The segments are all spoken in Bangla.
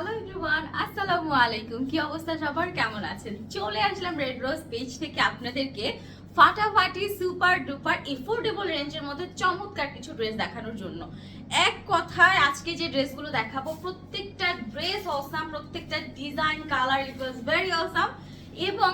হ্যালো এভরিওয়ান আসসালামু আলাইকুম কি অবস্থা সবার? কেমন আছেন? চলে আসলাম রেড রোজ পেজ থেকে আপনাদেরকে ফাটাফাটি সুপার ডুপার এফোর্ডেবল রেঞ্জের মধ্যে চমৎকার কিছু ড্রেস দেখানোর জন্য। এক কথায় আজকে যে ড্রেসগুলো দেখাবো, প্রত্যেকটা ড্রেস অসাম প্রত্যেকটা design colour it was very awesome এবং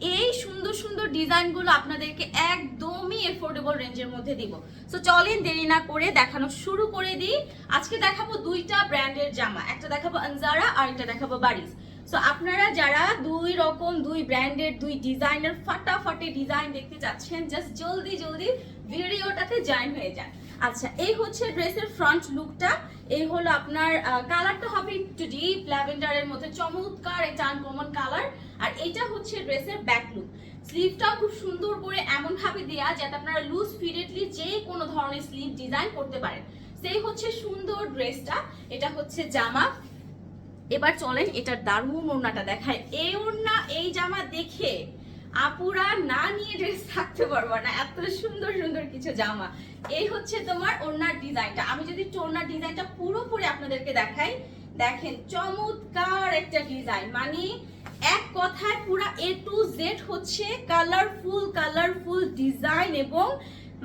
এই সুন্দর সুন্দর ডিজাইনগুলো আপনাদেরকে একদমই এফোর্ডেবল রেঞ্জের মধ্যে দিব। সো চলেন দেরি না করে দেখানো শুরু করে দিই। আজকে দেখাবো দুইটা ব্র্যান্ডের জামা, একটা দেখাবো আনজারা আর একটা দেখাবো বারিস সো আপনারা যারা দুই রকম, দুই ব্র্যান্ডের দুই ডিজাইনের ফাটাফাটি ডিজাইন দেখতে চাচ্ছেন জাস্ট জলদি জলদি ভিডিওটাতে জয়েন হয়ে যান। আচ্ছা এই হচ্ছে ড্রেসের ফ্রন্ট লুকটা এই হলো আপনার কালারটা হবে একটু ডিপ ল্যাভেন্ডারের মধ্যে। চমৎকার একটা আনকমন কালার আর এটা হচ্ছে ড্রেসের ব্যাক লুক স্লিভটাও খুব সুন্দর করে এমন ভাবে দেয়া যাতে আপনারা লুজ ফিটেডলি যে কোনো ধরনের স্লিভ ডিজাইন করতে পারেন। সেই হচ্ছে সুন্দর ড্রেসটা, এটা হচ্ছে জামা। এবার চলেন এটার দারুণ ওড়নাটা দেখায় এই ওড়না, এই জামা দেখে আপুরা না নিয়ে ড্রেস থাকতে পারব না। এত সুন্দর সুন্দর কিছু জামা। এই হচ্ছে তোমার ওড়নার ডিজাইনটা আমি যদি একটু ওড়নার ডিজাইনটা পুরোপুরি আপনাদেরকে দেখাই দেখেন, চমৎকার একটা ডিজাইন মানে এক কথায় পুরা এ টু জেড হচ্ছে কালারফুল কালারফুল ডিজাইন এবং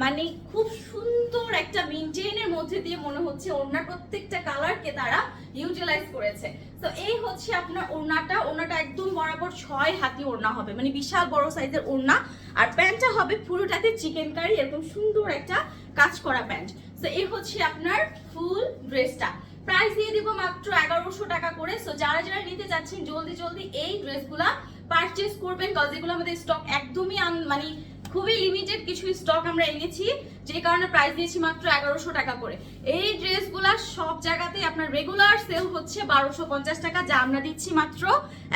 মানে খুব সুন্দর একটা মেনটেনের মধ্যে দিয়ে মনে হচ্ছে ওড়নার প্রত্যেকটা কালারকে তারা ইউটিলাইজ করেছে। তো এই হচ্ছে আপনার ওড়নাটা। ওড়নাটা একদম বরাবর ছয় হাতি ওড়না হবে। মানে বিশাল বড় সাইজের ওড়না। আর প্যান্টটা হবে পুরোটাতে চিকেন কারি এরকম সুন্দর একটা কাজ করা প্যান্ট। তো এই হচ্ছে আপনার ফুল ড্রেসটা প্রাইস দিয়ে দিব মাত্র এগারোশো টাকা করে। সো যারা যারা নিতে চাচ্ছেন, জলদি জলদি এই ড্রেসগুলা পারচেজ করবেন কজ এগুলো আমাদের স্টক একদমই মানে খুবই লিমিটেড কিছু স্টক আমরা এনেছি, যে কারণে প্রাইস দিয়েছি মাত্র এগারোশো টাকা করে। এই ড্রেসগুলা সব জায়গাতেই আপনার রেগুলার সেল হচ্ছে বারোশো পঞ্চাশ টাকা, যা আমরা দিচ্ছি মাত্র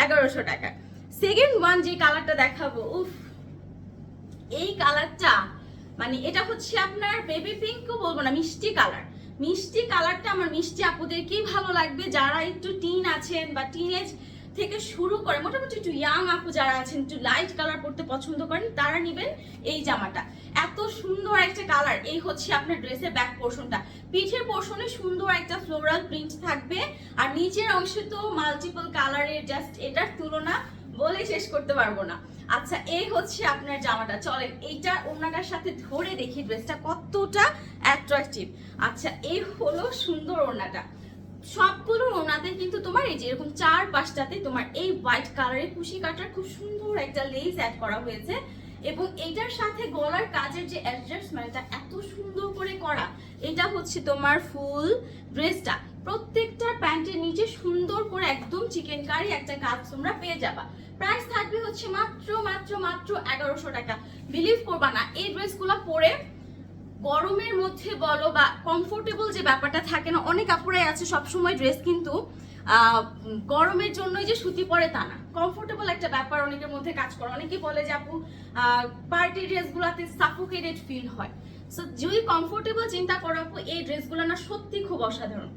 এগারোশো টাকা। সেকেন্ড ওয়ান যে কালারটা দেখাবো, উফ, এই কালারটা মানে এটা হচ্ছে আপনার বেবি পিঙ্কও বলব না, মিষ্টি কালার মিষ্টি কালারটা আমার মিষ্টি আপুদেরকেই ভালো লাগবে। যারা একটু টিন আছেন বা টিনেজ থেকে শুরু করে, মোটামুটি একটু ইয়াং আপু যারা আছেন, একটু লাইট কালার পড়তে পছন্দ করেন, তারা নেবেন এই জামাটা। এত সুন্দর একটা কালার এই হচ্ছে আপনার ড্রেসের ব্যাক পোর্শনটা পিঠের পোর্শনে সুন্দর একটা ফ্লোরাল প্রিন্ট থাকবে, আর নিচের অংশে তো মাল্টিপল কালারের জাস্ট এটার তুলনা বলে শেষ করতে পারব না। আচ্ছা এই হচ্ছে আপনার জামাটা। চলেন এইটা ওনাটার সাথে ধরে দেখি ড্রেসটা কতটা অ্যাট্রাকটিভ আচ্ছা এই হলো সুন্দর ওড়নাটা। সবগুলো ওনাতে কিন্তু তোমার এই যে এরকম চার পাঁচটাতে তোমার এই হোয়াইট কালারের কুশি কাটার খুব সুন্দর একটা লেস অ্যাড করা হয়েছে। এবং এইটার সাথে গলার কাজের যে অ্যাডজাস্টমেন্টটা এত সুন্দর করে করা, এটা হচ্ছে তোমার ফুল ড্রেসটা প্রত্যেকটা প্যান্টের নিচে সুন্দর করে একদম চিকেন কারি একটা কাজ তোমরা পেয়ে যাবা। প্রাইস থাকবে হচ্ছে মাত্র মাত্র মাত্র এগারোশো টাকা। বিলিভ করবা না, এই ড্রেসগুলো পরে গরমের মধ্যে বলো বা কমফোর্টেবল যে ব্যাপারটা থাকে না, অনেক আপুরাই আছে, সবসময় ড্রেস কিন্তু গরমের জন্যই যে সুতি পরে তা না। কমফোর্টেবল একটা ব্যাপার অনেকের মধ্যে কাজ করে। অনেকে বলে যে আপু পার্টি ড্রেসগুলোতে সাফোকেটেড ফিল হয়। সো যদি কমফোর্টেবল চিন্তা করো আপু, এই ড্রেসগুলো না সত্যি খুব অসাধারণ।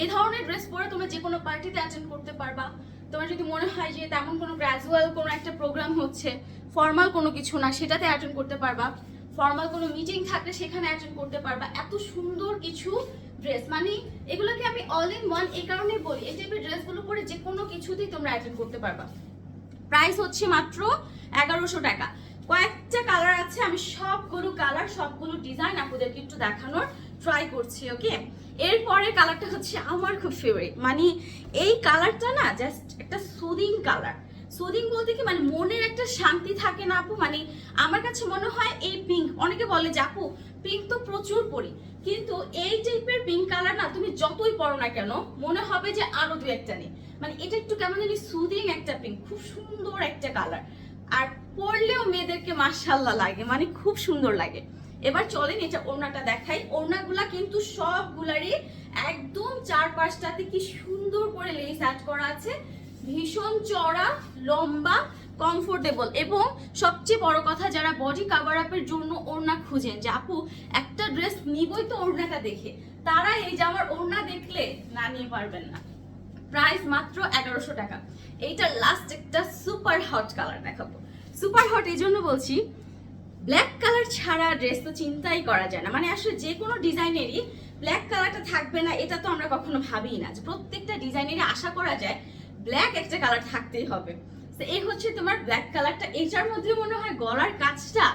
এই ধরনের ড্রেস পরে তোমরা যে কোনো পার্টিতে অ্যাটেন্ড করতে পারবা। তোমার যদি মনে হয় যে তেমন কোনো গ্র্যাজুয়াল কোনো একটা প্রোগ্রাম হচ্ছে ফর্মাল কোনো কিছু না, সেটাতে অ্যাটেন্ড করতে পারবা। ফর্মাল কোনো মিটিং থাকলে সেখানে অ্যাটেন্ড করতে পারবা। এত সুন্দর কিছু ড্রেস মানে এগুলোকে আমি অল ইন ওয়ান এই কারণে বলি, এই টাইপের ড্রেসগুলো পরে যে কোনো কিছুতেই তোমরা অ্যাটেন্ড করতে পারবা। প্রাইস হচ্ছে মাত্র এগারোশো টাকা। কয়েকটা কালার আছে, আমি সবগুলো কালার সবগুলো ডিজাইন আপনাদেরকে একটু দেখানোর ট্রাই করছি ওকে এরপরে কালারটা হচ্ছে আমার খুব ফেভারিট মানে এই কালারটা না জাস্ট একটা সুদিং কালার সুদিং বলতে কি? মানে মনের একটা শান্তি থাকে না আপু। মানে আমার কাছে মনে হয় এই পিঙ্ক অনেকে বলে যে আপু পিঙ্ক তো প্রচুর পরি। কিন্তু এই টাইপের পিঙ্ক কালার না তুমি যতই পরো না কেন, মনে হবে যে আরও দু একটা নেই। মানে এটা একটু কেমন জানি সুদিং একটা পিঙ্ক খুব সুন্দর একটা কালার আর পরলেও মেয়েদেরকে মার্শাল্লাহ লাগে। মানে খুব সুন্দর লাগে। এবার চলেন এটা ওড়নাটা দেখাই। ওড়নাগুলা কিন্তু সবগুলারই একদম চার পাঁচটাতে কি সুন্দর করে লেস অ্যাড করা আছে। ভীষণ চড়া লম্বা কমফোর্টেবল এবং সবচেয়ে বড় কথা, যারা বডি কাভার আপের জন্য ওড়না খুঁজেন, যে আপু, একটা ড্রেস নিবই তো ওড়নাটা দেখে। তারা এই জামার ওড়না দেখলে না নিয়ে পারবেন না। প্রাইস মাত্র এগারোশো টাকা। এইটা লাস্ট একটা সুপার হট কালার দেখাবো। সুপার হট এই জন্য বলছি ব্ল্যাক কালার ছাড়া ড্রেস তো চিন্তাই করা যায় না। মানে আসলে যে কোনো ডিজাইনেরই ব্ল্যাক কালারটা থাকবে না, এটা তো আমরা কখনো ভাবিই না যে প্রত্যেকটা ডিজাইনেরই আশা করা যায় ব্ল্যাক একটা কালার থাকতেই হবে। তো এই হচ্ছে তোমার ব্ল্যাক কালারটা এটার মধ্যে মনে হয় গলার কাজটা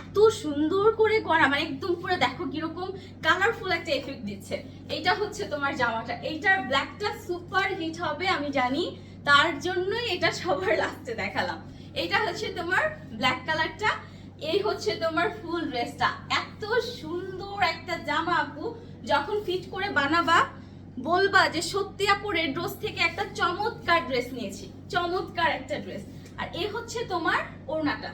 এত সুন্দর করে করা মানে একদম পুরো দেখো কীরকম কালারফুল একটা এফেক্ট দিচ্ছে। এইটা হচ্ছে তোমার জামাটা। এইটার ব্ল্যাকটা সুপার হিট হবে, আমি জানি। তার জন্যই এটা সবার লাস্টে দেখালাম। এটা হচ্ছে তোমার ব্ল্যাক কালারটা এই হচ্ছে তোমার ফুল ড্রেসটা। এত সুন্দর একটা জামা আপু, যখন ফিট করে বানাবা, বলবা যে, সত্যি আপু রেড রোজ থেকে একটা চমৎকার ড্রেস নিয়েছি, চমৎকার একটা ড্রেস আর এ হচ্ছে তোমার ওড়নাটা।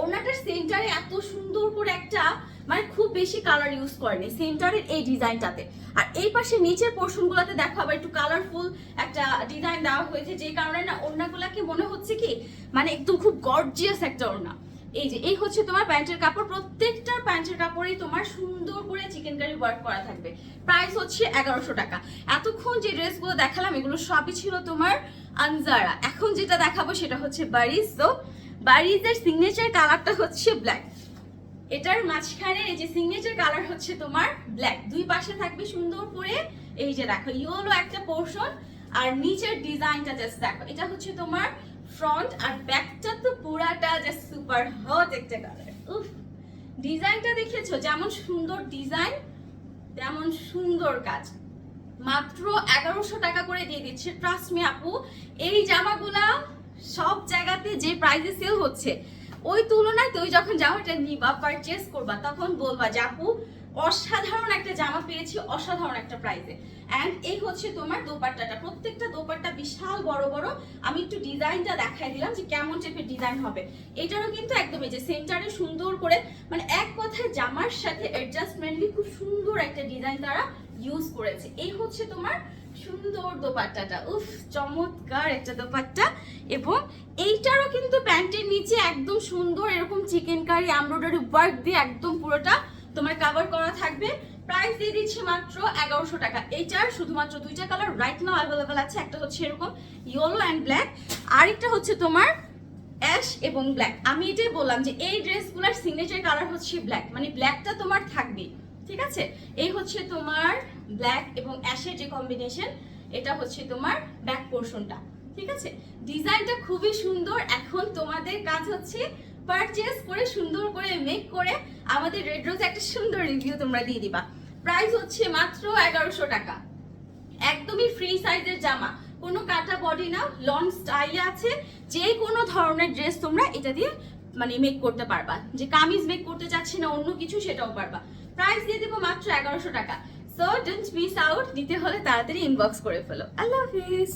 ওড়নাটার সেন্টারে এত সুন্দর করে একটা মানে খুব বেশি কালার ইউজ করেনি সেন্টারের এই ডিজাইনটাতে আর এই পাশে নিচের পোর্শনগুলোতে দেখো, আবার একটু কালারফুল একটা ডিজাইন দেওয়া হয়েছে, যে কারণে না, ওড়নাগুলাকে মনে হচ্ছে কি মানে একদম খুব গর্জিয়াস একটা ওড়না। এই যে, এই হচ্ছে তোমার প্যান্টের কাপড়। প্রত্যেকটা প্যান্টের কাপড়েই তোমার সুন্দর করে চিকেন কারি ওয়ার্ক করা থাকবে। প্রাইস হচ্ছে এগারোশো টাকা। এতক্ষণ যে ড্রেসগুলো দেখালাম, এগুলো সবই ছিল তোমার আনজারা। এখন যেটা দেখাবো সেটা হচ্ছে বারিজ তো বারিজের সিগনেচার কালারটা হচ্ছে ব্ল্যাক এটার মাঝখানে এই যে সিগনেচার কালার হচ্ছে তোমার ব্ল্যাক দুই পাশে থাকবে সুন্দর করে, এই যে দেখো ইয়েলো একটা পোর্শন আর নিচের ডিজাইনটা জাস্ট দেখো। এটা হচ্ছে তোমার ফ্রন্ট আর ব্যাকটা তো পুরাটা জাস্ট সুপার হট একটা কালার উফ ডিজাইনটা দেখেছ? যেমন সুন্দর ডিজাইন তেমন সুন্দর কাজ। মাত্র এগারোশো টাকা করে দিয়ে দিচ্ছে। ট্রাস্ট মি আপু, এই জামাগুলা সব জায়গাতে যে প্রাইসে সেল হচ্ছে, ওই তুলনায় তুই যখন জামাটা নিবা পারচেস করবা, তখন বলবা যে আপু, অসাধারণ একটা জামা পেয়েছি, অসাধারণ একটা প্রাইসে অ্যান্ড এই হচ্ছে তোমার দোপাট্টাটা। প্রত্যেকটা দোপাট্টা বিশাল বড় বড়, আমি একটু ডিজাইনটা দেখাই দিলাম যে কেমন টাইপের ডিজাইন হবে। এটারও কিন্তু একদম এই যে সেন্টারে সুন্দর করে মানে এক কথায় জামার সাথে অ্যাডজাস্টমেন্টলি খুব সুন্দর একটা ডিজাইন তারা ইউজ করেছে। এই হচ্ছে তোমার সুন্দর দোপাট্টাটা। উফ, চমৎকার একটা দোপাট্টা। এবং এইটারও কিন্তু প্যান্টের নিচে একদম সুন্দর এরকম চিকেন কারি এমব্রয়ডারি ওয়ার্ক দিয়ে একদম পুরোটা তোমার কাভার করা থাকবে। প্রাইস দিয়ে দিচ্ছি মাত্র এগারোশো টাকা। এইটার শুধুমাত্র দুইটা কালার রাইট নাও অ্যাভেলেবেল আছে। একটা হচ্ছে এরকম ইয়েলো অ্যান্ড ব্ল্যাক আরেকটা হচ্ছে তোমার অ্যাশ এবং ব্ল্যাক আমি এটাই বললাম যে এই ড্রেসগুলোর সিগনেচার কালার হচ্ছে ব্ল্যাক মানে ব্ল্যাকটা তোমার থাকবে ঠিক আছে? এই হচ্ছে তোমার ব্ল্যাক এবং অ্যাশের যে কম্বিনেশন এটা হচ্ছে তোমার ব্যাক পোর্শনটা ঠিক আছে? ডিজাইনটা খুবই সুন্দর, এখন তোমাদের কাজ হচ্ছে পারচেস করে, সুন্দর করে মেক করে আমাদের রেড রোজ একটা সুন্দর রিভিউ তোমরা দিয়ে দিবা। প্রাইস হচ্ছে মাত্র এগারোশো টাকা। একদমই ফ্রি সাইজের জামা। কোনো কাটা বডি না লং স্টাইল আছে। যে কোনো ধরনের ড্রেস তোমরা এটা দিয়ে মানে মেক করতে পারবা। যে কামিজ মেক করতে চাচ্ছি না, অন্য কিছু সেটাও পারবা। প্রাইস দিয়ে দেবো মাত্র এগারোশো টাকা। সো ডোন্ট মিস আউট দিতে হলে তাড়াতাড়ি ইনবক্স করে ফেলো। আল্লাহ হাফিজ